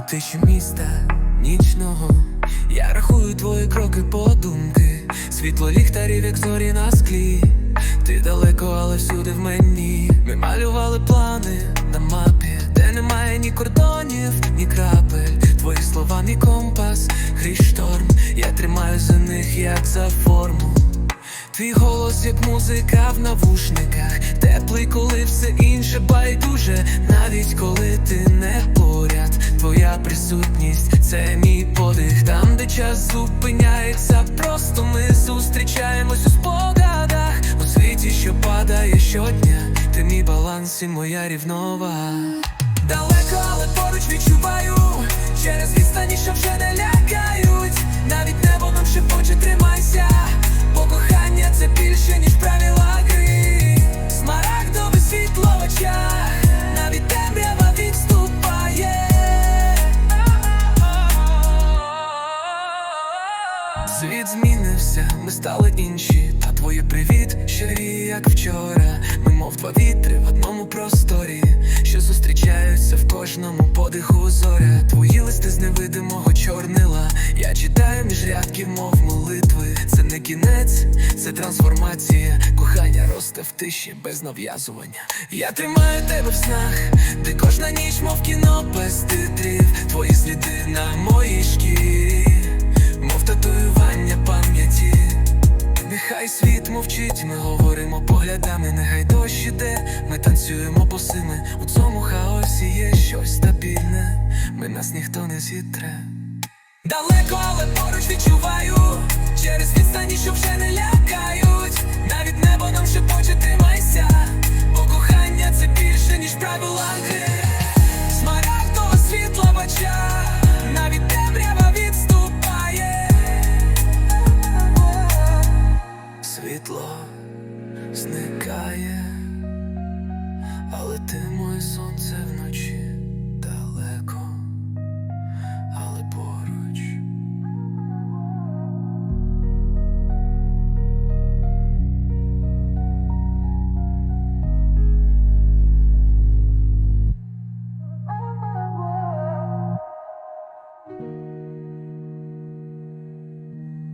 тиші міста нічного. Я рахую твої кроки подумки, світло ліхтарів, як зорі на склі. Ти далеко, але всюди в мені. Ми малювали плани на мапі, де немає ні кордонів, ні крапель. Твої слова, мій компас, крізь шторм. Я тримаю за них, як за форму. Твій голос, як музика в навушниках, теплий, коли все інше байдуже, навіть коли присутність це мій подих. Там, де час зупиняється, просто ми зустрічаємось у спогадах у світі, що падає щодня. Ти мій баланс і моя рівнова. Далеко, але поруч відчуваю через відстані, що Світ змінився, ми стали інші, та твоє привіт ще гріє, як вчора. Ми мов два вітри в одному просторі, що зустрічаються в кожному подиху зоря. Твої листи з невидимого чорнила. Я читаю між рядків, мов молитви. Це не кінець, це трансформація. Кохання росте в тиші без нав'язування. Я тримаю тебе в снах, де кожна ніч, мов кіно без титрів. Твої сліди на моїй шкірі мовчить, ми говоримо поглядами, нехай дощ іде, ми танцюємо босими. У цьому хаосі є щось стабільне, ми нас ніхто не зітре. Далеко, але поруч через але ти моє сонце вночі.